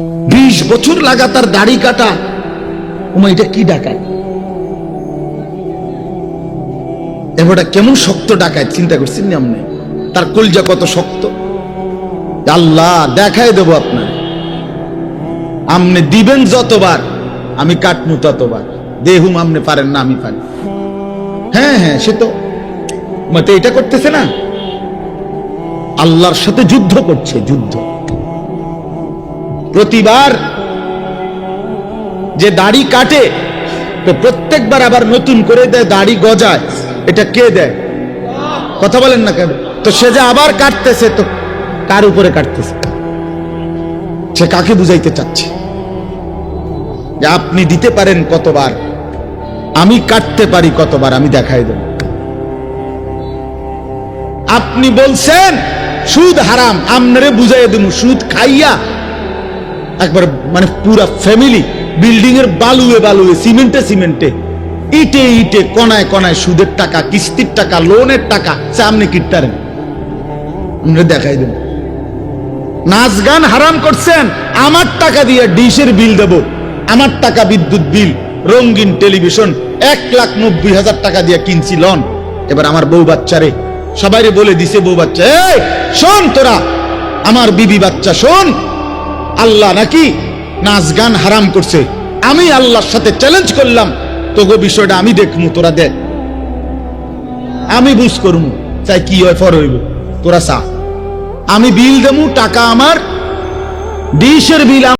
বিশ বছর লাগাতার দাড়ি কাটা। ওমা এটা কি ডাকায় এবারটা কেমন শক্ত ডাকায় চিন্তা করছেন আপনি? তার কলজা কত শক্ত? আল্লাহ, দেখাই দেবো আপনার। আপনি দিবেন যতবার, আমি কাটমু ততবার। দেহুম আপনি পারেন না, আমি পারি। হ্যাঁ হ্যাঁ সে তো। মতে এটা করতেছে না? আল্লাহর সাথে যুদ্ধ করছে, যুদ্ধ। প্রতিবার যে দাড়ি কাটে, তো প্রত্যেকবার আবার নতুন করে দেয় দাড়ি গজায়। এটা কে দেয়? কথা বলেন না কেন? তো সে যে আবার কাটতেছে, তো কার উপরে কাটতেছে? সে কাকে বুঝাইতে চাচ্ছে? যে আপনি দিতে পারেন কতবার, আমি কাটতে পারি কতবার, আমি দেখাই দেব। আপনি বলছেন, সুদ হারাম আমনারে বুঝাই দেব সুদ খাইয়া একবার মানে পুরা ফ্যামিলি বিল্ডিং এর বালুয়ে বালুয়ে সিমেন্টে সিমেন্টে ইটে ইটে, কনায় কনায় সুদের টাকা, কিস্তির টাকা লোনের টাকা, সামনে কিটতারেন আমরা দেখাই দেব। নাচ গান হারাম করছেন, আমার টাকা দিয়ে ডিশের বিল দেব। আমার টাকা বিদ্যুৎ বিল রঙিন টেলিভিশন এক লাখ নব্বই হাজার টাকা দিয়ে কিনছি লন এবার আমার বউ বাচ্চারে সবাইরে বলে দিছে বউ বাচ্চা, এই, শোন তোরা, আমার বিবি বাচ্চা, শোন আল্লাহ নাকি নাচ গান হারাম করছে। আমি আল্লাহর সাথে চ্যালেঞ্জ করলাম তোগো বিষয়টা আমি দেখমু, তোরা দেখ। আমি বুঝ করমু, চাই কি হয় ফর হইব। তোরা চা। আমি বিল দেমু, টাকা আমার, ডিশের বিল